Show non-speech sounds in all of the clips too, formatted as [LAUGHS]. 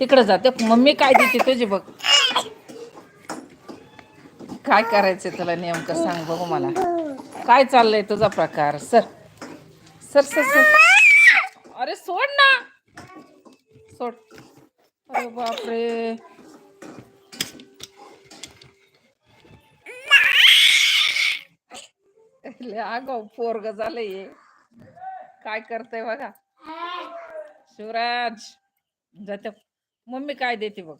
तिकडे जाते मम्मी काय देते तुझी बघ. काय करायचंय तुला नेमकं सांग बघू मला. काय चाललंय तुझा प्रकार? सर. Sir sir sir. अरे सोड ना. सोड. अरे बापरे. अगो पोरग झालंय काय करतय बघा. शिवराज. जाते. मम्मी काय देते बघ.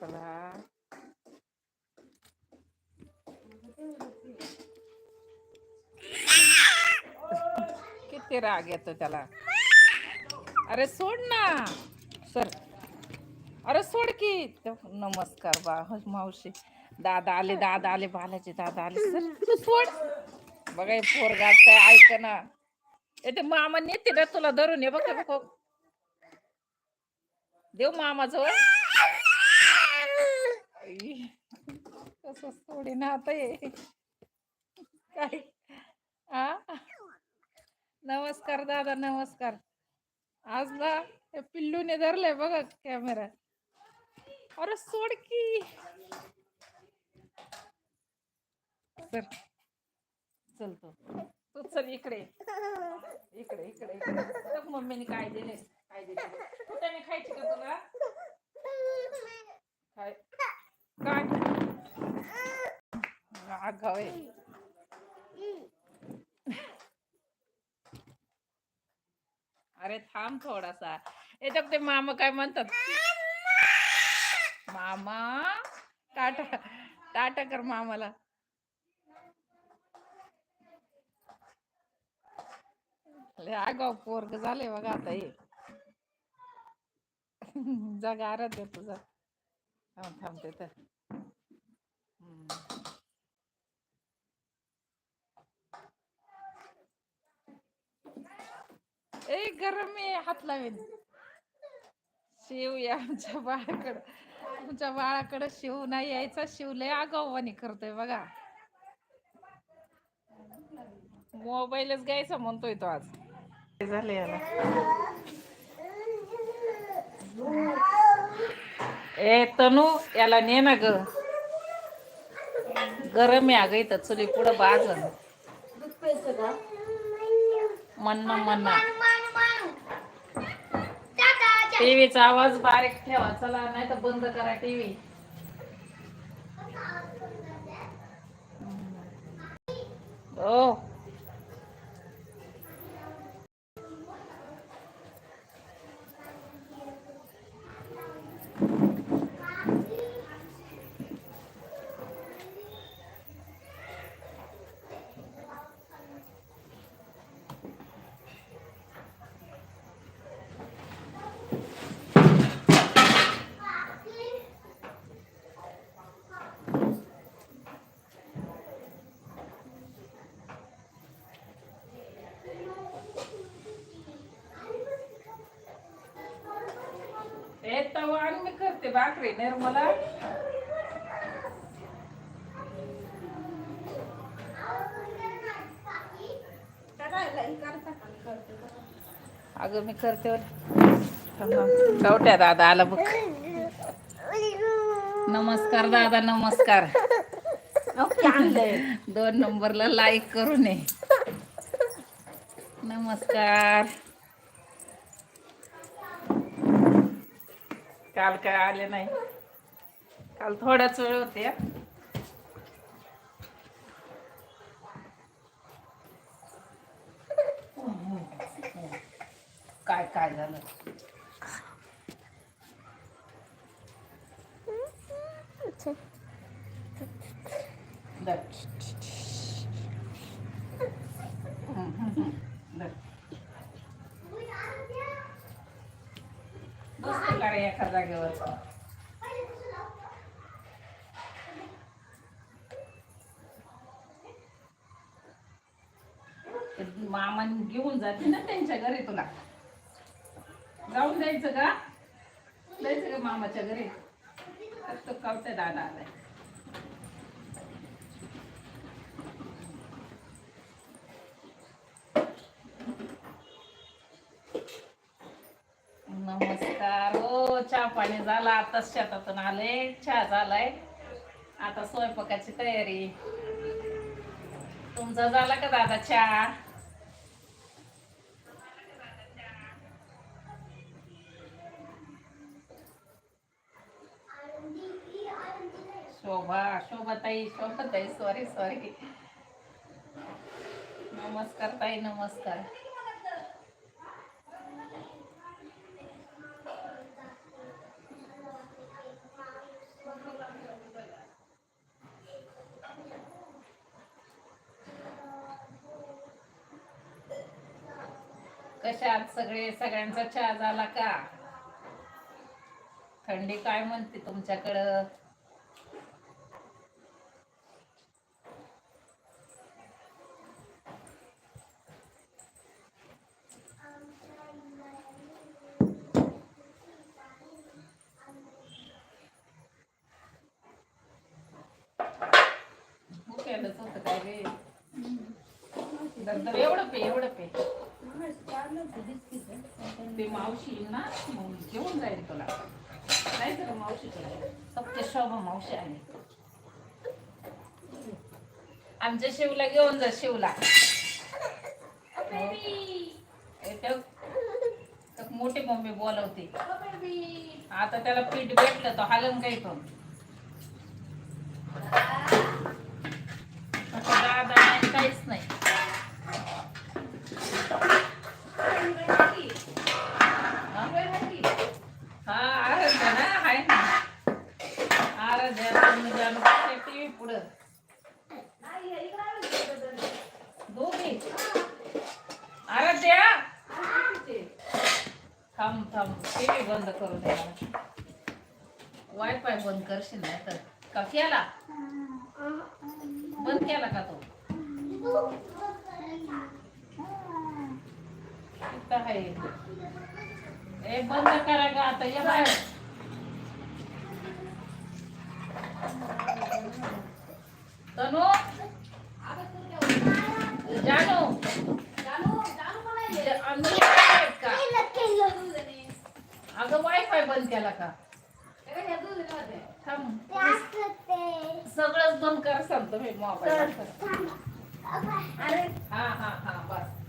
चला. किती राग येतो त्याला. अरे सोड ना. सर. अरे सोड की. नमस्कार बा मावशी. दादा आले दादा आले बालाचे दादा आले. सर सोड. बघा पोरगाच काय ऐक ना. येते मामा नेते ना तुला धरून ये बघ बघ. देव मामा जवळ कसं सोडी ना आता काय? आ? नमस्कार दादा नमस्कार. आज ना हे पिल्लूने धरलंय बघा कॅमेरा. अरे सोड की. सर तू चल इकडे. इकडे इकडे इकडे. मम्मीने काय दिले काय दिले कुठे खायची का तुला? काय? काय? आगाव अरे थांब थोडासा. याच्यात ते मामा काय म्हणतात? मामा? टाटा टाटा कर मामाला. लय आगाव पोरग झाले बघा आता हे. जग आराध्य तुझा. थांब थांबते तर. ए गरम आहे हात लावेन. शिव या आमच्या बाळाकडं. तुमच्या बाळाकडं शिव नाही यायचा. शिव लय आगाऊवानी करतोय बघा. मोबाईलच घ्यायचा म्हणतोय तो आज. झाले याला. ए तनू याला ने ना ग. गरम आहे अगं इथं चुली पुढं बाजन. मन्ना मन्ना टीव्हीचा आवाज बारीक ठेवा चला नाही तर बंद करा टीव्ही. ओ ए तवा आणि मी निर्मला अगं मी करते कवट्या दादा आला बघ. नमस्कार दादा नमस्कार. दोन नंबरला लाईक करू नये. नमस्कार. काल काय आले नाही. काल थोडाच वेळ होते. काय काय झालं? धर. बसतो का रे एका जागेवर घेऊन जाते ना त्यांच्या घरी तुला. जाऊन द्यायचं का? जायचं का मामाच्या घरी? तर तो कवटे दादा आलाय नमस्कार हो चहा पाणी झाला आताच शेतातून आले चहा झालाय. आता स्वयंपाकाची तयारी. तुमचा झाला का दादा चहा? शोभा शोभाताई शोभाताई सॉरी सॉरी नमस्कार ताई नमस्कार. कशात सगळे सगळ्यांचा चहा झाला का? थंडी काय म्हणते तुमच्याकडं? केलंच होतं काय रे? एवढं पे एवढं पे. ते मावशी येईल ना मग घेऊन जाईल तुला. जायचं का मावशीकडे फक्त शोभा मावशी आहे. आमच्या शिवला घेऊन जा शिवला. ए, मोठी मम्मी बोलवते. आता त्याला पीठ भेटलं तर हालून काही पण आता दादा नाही काहीच नाही हा आराध्या ना आहे ना आराध्या तनुजा टीव्ही पुढं दोघी आराध्या थांब थांब टीव्ही बंद करू दे वायफाय बंद करशील नाही तर. का केला? बंद केला का तो? इथं आहे ए बंद करा ग आता ये बाहेर. तनु? का? अगं वायफाय बंद केला का? थांब. सगळंच बंद कर सांगतो मी मोबाईल हा हा हा बस.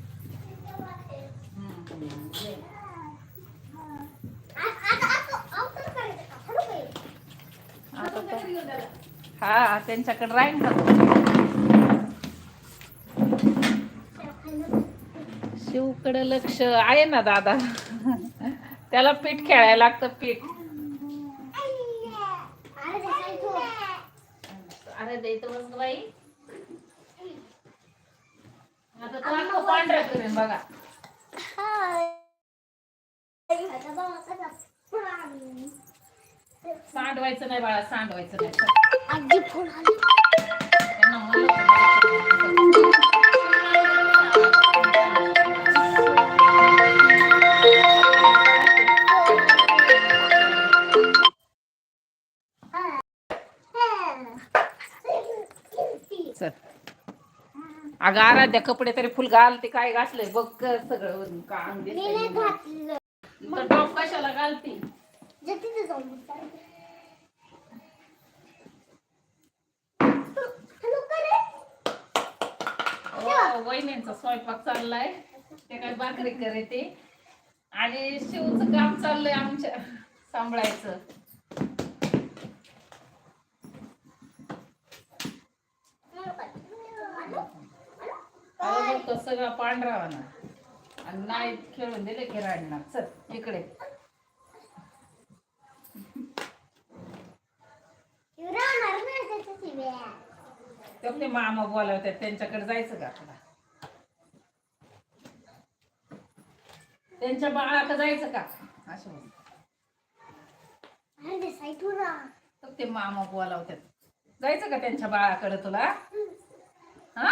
हा त्यांच्याकडे राहील का? शिवकडे लक्ष आहे ना दादा. त्याला पीठ खेळायला लागतं पीठ. अरे देतो बस बाई. आता पांढरा करेन बघा. सांडवायचं नाही बाळा सांडवायचं नाही. अगं आराध्या कपडे तरी फुल घाल ते काय घातलंय बघ सगळं का अंग दिसतंय. तर टॉप कशाला घालती? हो, वहिनींचा स्वयंपाक चाललाय. ते काय भाकरी करते. आणि शिवचं काम चाललंय आमच्या सांभाळायचं. अरे बघ तो सगळा पांढरा होणार आणि नाही खेळून दिले की राडणार चल इकडे. तर ते मामा बोलावतात त्यांच्याकडे जायचं का तुला त्यांच्या बाळाकडे जायचं का? असं म्हणते. तर ते मामा बोलावतात. जायचं का त्यांच्या बाळाकडे तुला? हा?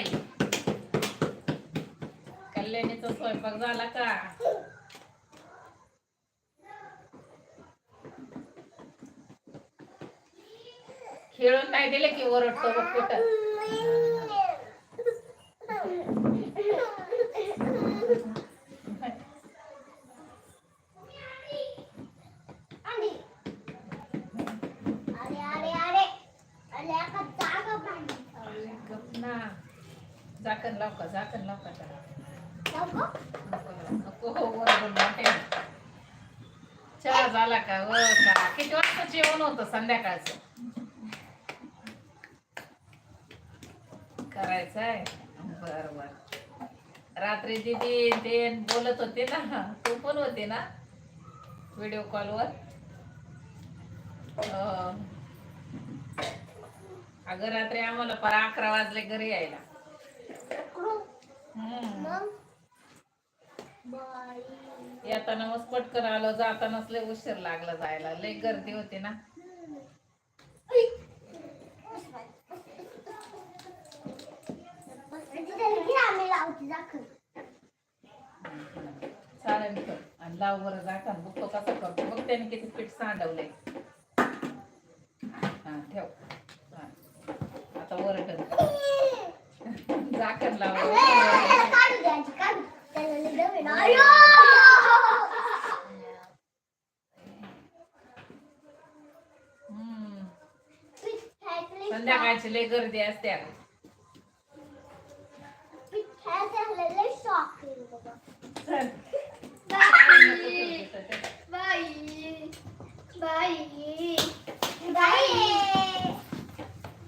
बाई कल्याणीचा स्वयंपाक झाला का? खेळून नाही दिले की ओरडतो बघ कुठं गप ना झाकण लाव का झाकण लाव का त्याला नको नको हो ओरडून मोठे चहा झाला का व का किती वाजता जेवण होतं संध्याकाळचं. करायचंय? बर बर. रात्री दिदी ते बोलत होते ना तू पण होते ना व्हिडिओ कॉलवर अगं रात्री आम्हाला पर अकरा वाजले घरी यायला. येताना मग पटकन आलो जातानाच लय उशीर लागला जायला. लय गर्दी होती ना. चालेल कर आणि लाव बरं जाताना बघतो कसं करतो. बघ त्याने किती पीठ सांडवलंय. हा ठेव. आता वरटन झाकण लाव. संध्याकाळची लय गर्दी असते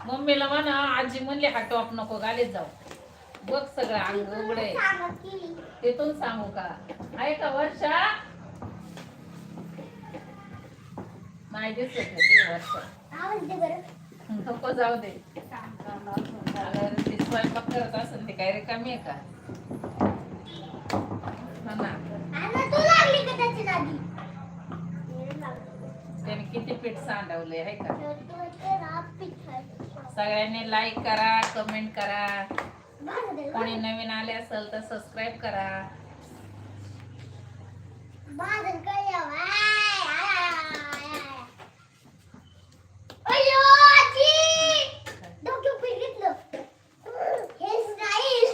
मम्मीला म्हणा आजी म्हणली हा टॉप नको घालीत जाऊ. बघ सगळं अंग उघडे. तिथून सांगू का? आहे का वर्षा? नाही दिसत वर्षा. नको जाऊ दे. स्वयंपाक करत असेल ती काय रिकामी आहे का हा ना त्याने किती पीठ सांडवले आहे का? सगळ्यांनी लाईक करा कमेंट करा. कोणी नवीन आले असेल तर सबस्क्राईब करा बादल काय अयो आजी डोक्यात पीठ घेतलं हे स्टाईल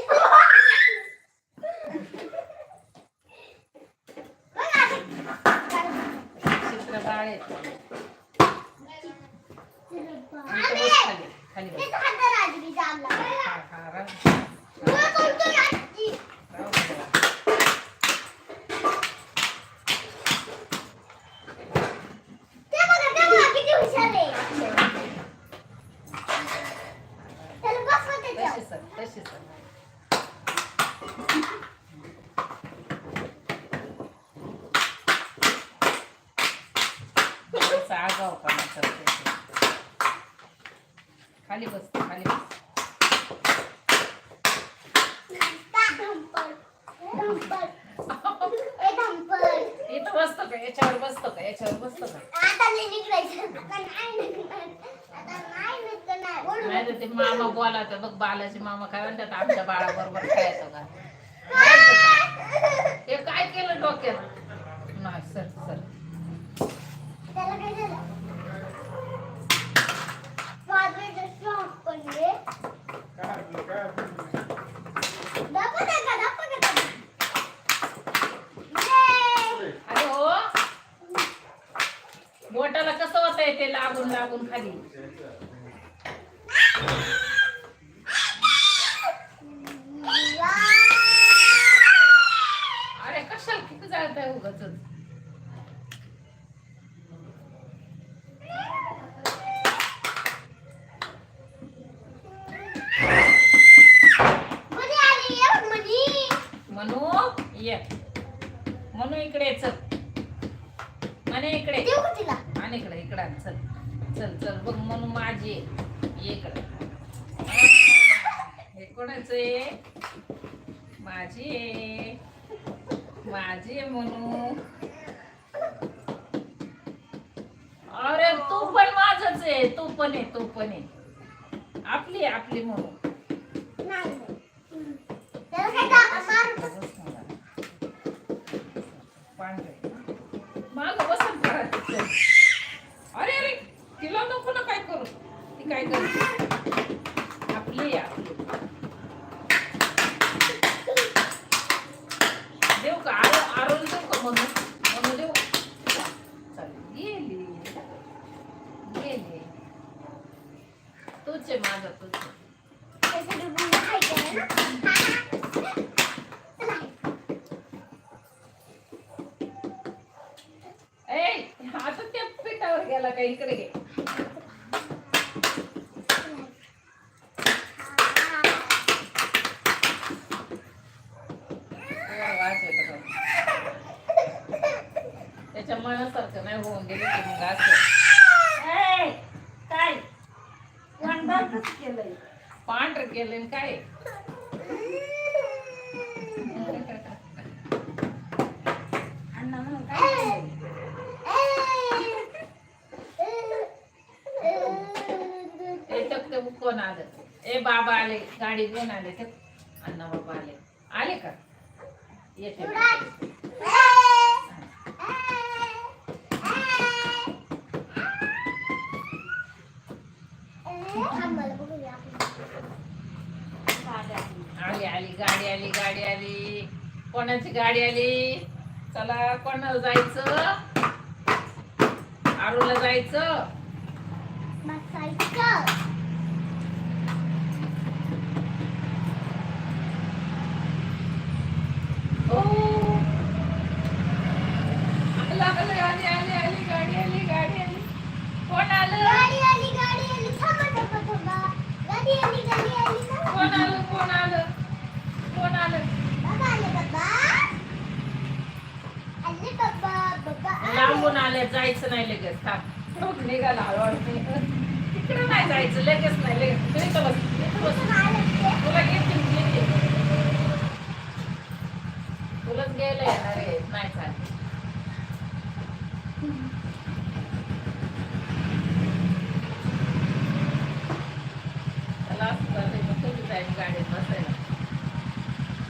चित्र बाळ आहेत इथं बस खाली खाली बस. हा, हा, राहू दे. राहू दे. तशी सर तशी सर थोडंसं आगाऊपणा करते ते. खाली बस खाली बस. [LAUGHS] इथं बसतो का? याच्यावर बसतो का? याच्यावर बसतो का? नाही तर ते मामा बोलावते बघ बालाजी मामा काय म्हणतात आमच्या बाळाबरोबर खेळायचं का? [LAUGHS] हे काय केलं डोक्यात? ते कोण आलं? ए बाबा आले. गाडी घेऊन आले ते अण्णा बाबा आले. आले का? येते आली आली. गाडी आली गाडी आली. कोणाची गाडी आली? चला कोणाला जायचं? आरूला जायचं ओ आला आला आली आली आली गाडी आली गाडी आली कोण आलं कोण आलं कोण आलं कोण आलं आले जायचं नाही लगेच. थांब निघाला हळूहळू तिकडे नाही जायचं लगेच नाही लगेच. तुम्ही इथं बस तुला घेतील तुलाच घ्यायला येणार आहे नाही चालेल त्याला असं चाललंय, मग तुम्ही जाईल गाडीत बसायला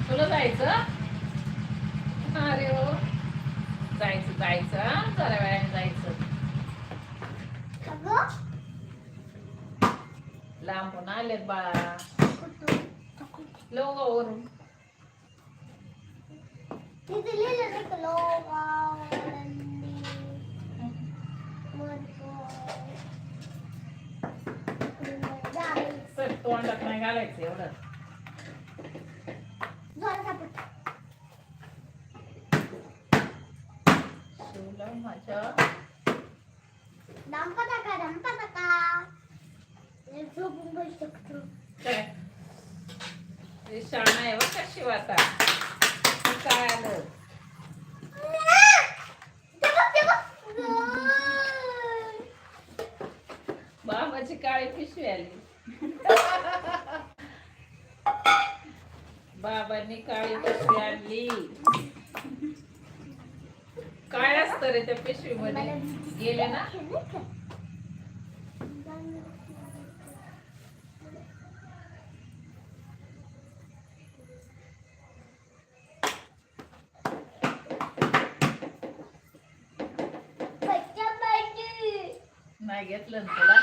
तुला जायचं अरे हो जायचं जायचं हं? जरा वेळाने जायचं लांबून आलेत बाळा लोगावरून तिथे लिहिलं नाही का लोगावळंदी मरतो. सर तोंडात नाही घालायचं एवढं. शिवलं माझ्या. दंपतका दंपतका हे झोपून बसू शकतो. काय हे शाणा आहे बघ कशी वाता. काय आलं. [LAUGHS] बाबाची काळी पिशवी आली. बाबांनी काळी पिशवी आणली. काय असत रे त्या पिशवीमध्ये? गेले ना? नाही घेतलं ना तुला?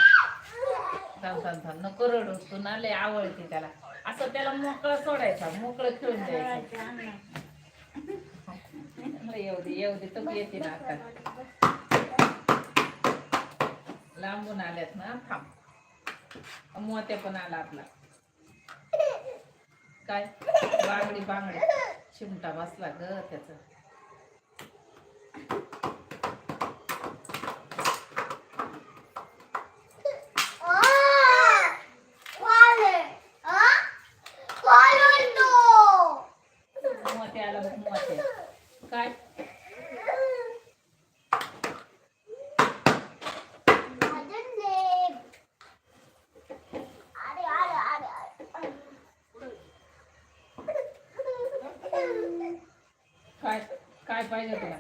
थांब थांब थांब. नको रडू. तू ना लय आवडते त्याला. असं त्याला मोकळं सोडायचा मोकळं खेळून द्यायचं. येऊ दे येऊ दे तू येते ना आता. लांबून आल्यात ना थांब. मोत्या पण आला आपला. काय? बांगडी बांगडी. चिमटा बसला ग त्याचा मोत्या आला बघ मोत्या काय काय काय पाहिजे तुला?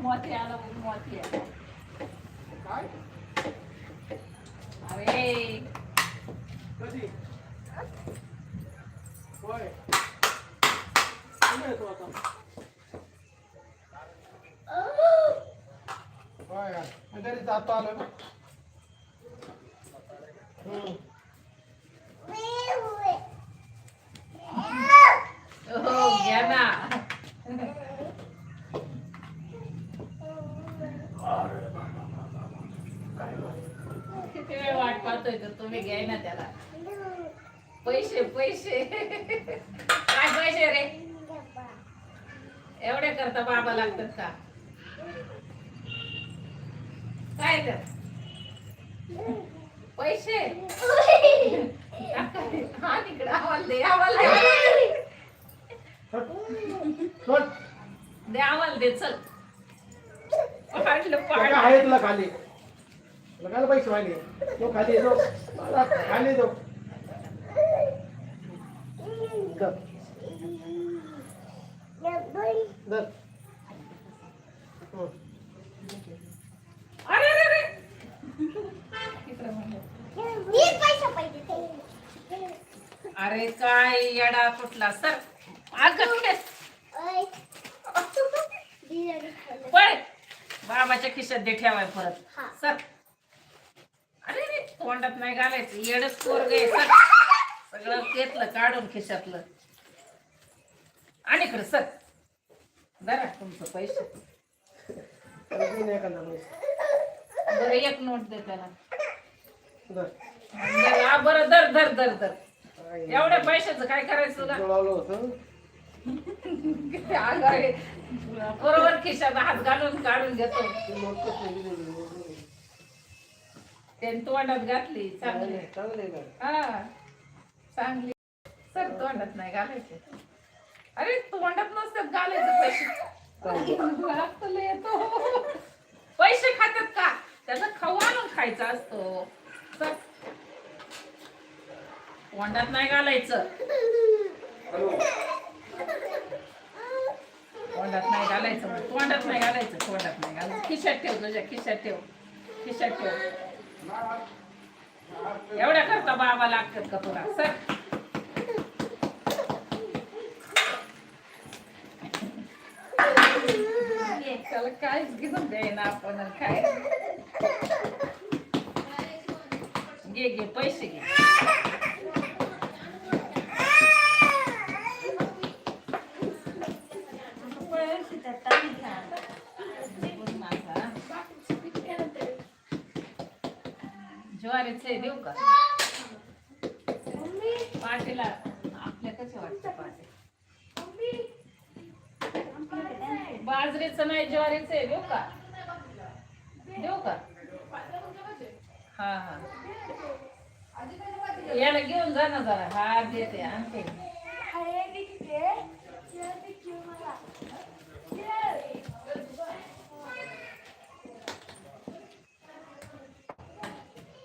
मोती आला मोती अरे कधी होय कुठे येतो आता होय का? मी घरी ना. हो घ्या ना. किती वेळ वाट पाहतोय तर तुम्ही घ्याय ना त्याला. पैसे पैसे. काय पैसे रे? एवढे करता बाबा लागतात का? काय तर? पैसे? हा तिकडे आवाज दे आवाज दे. सोड. दे चल. पाडलं आहे तुला खाली. तुला काय पैसे व्हायले तो खाली येतो. मला खाली येतो. धर. धर. हम्म. अरे अरे अरे इकडे म्हणलं. पैसा पाहिजे अरे काय येडा कुठला सर. पळ. बाबाच्या खिशात दे ठेवाय परत. हा. सर. अरे रे तोंडात नाही घालायचं. येडच पोरग आहे सर. सगळं घेतलं काढून खिशातलं. आणि इकडे सर. जरा तुमचं पैसे. बरं एक नोट दे त्याला. हा, बरं दर दर दर दर काय एवढ्या पैशाचं काय करायचं जुळवलं होतं. आहे. बरोबर खिशात हात घालून काढून घेतो ती दिली? त्याने तोंडात घातली चांगली. चांगलं आहे ना हा चांगली. सर तोंडात नाही घालायचे. अरे तोंडात नसतात घालायचे पैसे. लागतं येतो. पैसे खातात का? त्याचा खाऊ आणून खायचा असतो. सर तोंडात नाही घालायचं. तोंडात नाही घालायचं. तोंडात नाही घालायचं तोंडात नाही घालायचं. खिशात ठेव तुझ्या खिशात ठेव. खिशात ठेव. एवढ्या करता बाबा लागतात का तुला? सर. त्याला काहीच घेऊन द्यायना आपण काय? घे घे पैसे घे. ज्वारीचे देऊ का? पाटीला आपल्या कसे वाटतं पाटे बाजरीचं नाही ज्वारीचं आहे देऊ का? देऊ का? हा हा. याला घेऊन जा ना जरा. हा देते आणते.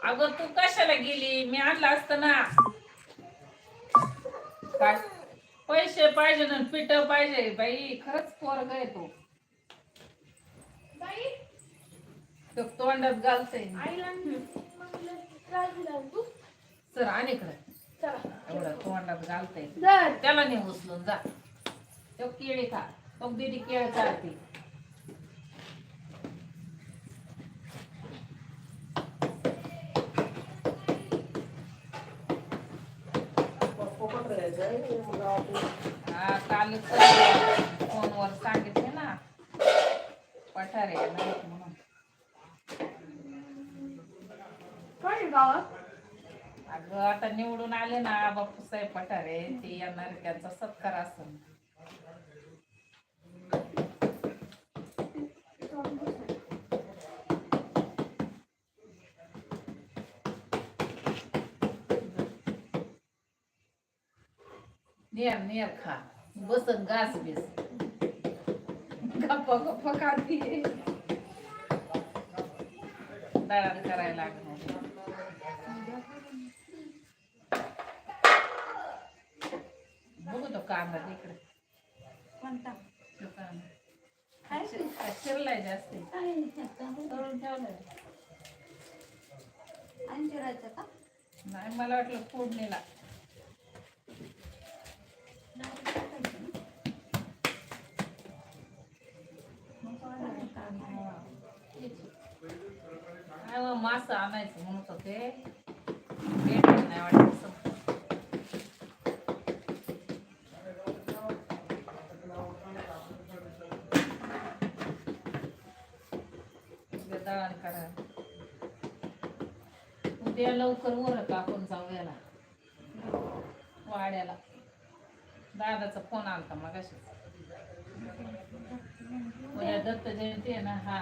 अगं तू कशाला गेली? मी आणलं असतं ना. काय? पैसे पाहिजे ना पिठ पाहिजे. बाई खरंच पोरग आहे तो. तो तोंडात घालते सर आणि इकडे. एवढं तोंडात घालते त्याला नाही उचलून जा. तो केळी खा. तो दिदी केळ चालते हा कालच फोनवर सांगितले ना. पठारे म्हणून. अगं आता निवडून आले ना बापूसाहेब पठारे ते येणार त्यांचा सत्कार असेल. नेर नेर खा बसन घास बीस गप्पा गप्पा खाती दळण करायला लागणार बघू तो कांदा इकडे कोणता तो कांदा शिरलाय जास्ती. तळून ठेवलाय आणि चिरायचं का नाही मला वाटलं फोडणीला असं आणायचं म्हणत होते. भेटलं नाही वाटत संपलं. दळण करा उद्या लवकर वर आपण जाऊ याला. वाड्याला. दादाचा फोन आलता मग उद्या दत्त जयंती आहे ना हा.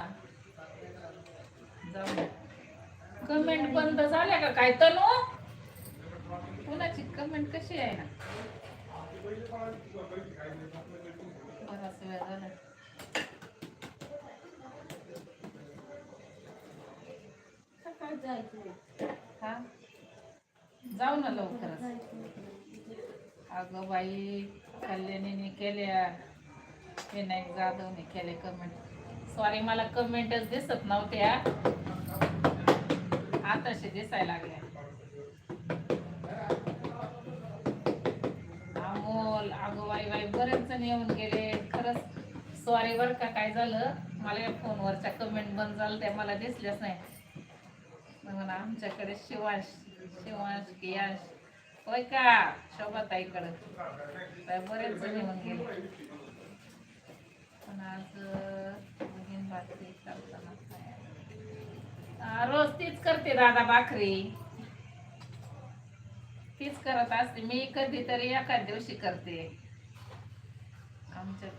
जाऊ कमेंट बंद झाल्या का? काय तनु कुणाची कमेंट कशी आहे ना? बराच वेळ झाला. सकाळी जायचं हा? जाऊ ना लवकरच. अगं बाई कल्याणीने केल्या. विनायक जाधवने केले कमेंट सॉरी मला कमेंटच दिसत नव्हत्या. आताशी दिसायला लागले. अमोल अगं बाई बाई बरेच जण येऊन गेले. खरंच सॉरी बर का काय झालं? मला या फोनवरच्या कमेंट बंद झालं त्या मला दिसल्याच नाही. म्हणून आमच्याकडे शिवांश शिवांश कियांश होय का? शोभाताईकडं. ताईकडं बरेच जण येऊन गेले. पण आज बहीण भाकरी रोज तीच करते दादा भाकरी. तीच करत असते. मी कधीतरी एखाद दिवशी करते. आमच्या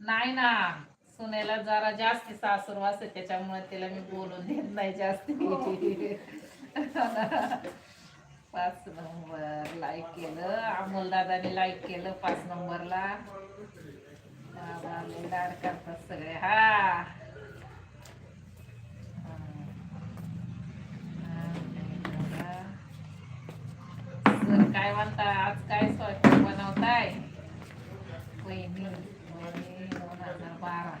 नाही ना सुनेला जरा जास्ती सासूर वाजते त्याच्यामुळे तिला मी बोलून देत नाही जास्ती. पाच नंबर लाईक केलं. अमोल दादाने लाईक केलं पाच नंबरला. लाड करतात सगळे. हा. सर काय म्हणता? आज काय स्वयंपाक बनवताय? पहिली दोन हजार बारा.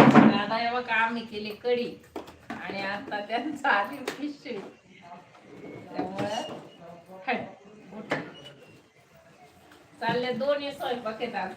दादा हे बघा आम्ही केली कढी आणि आता त्यांचं आधी पिशवी त्यामुळं हट, उठ. चालले दोन्ही स्वयंपाक येतात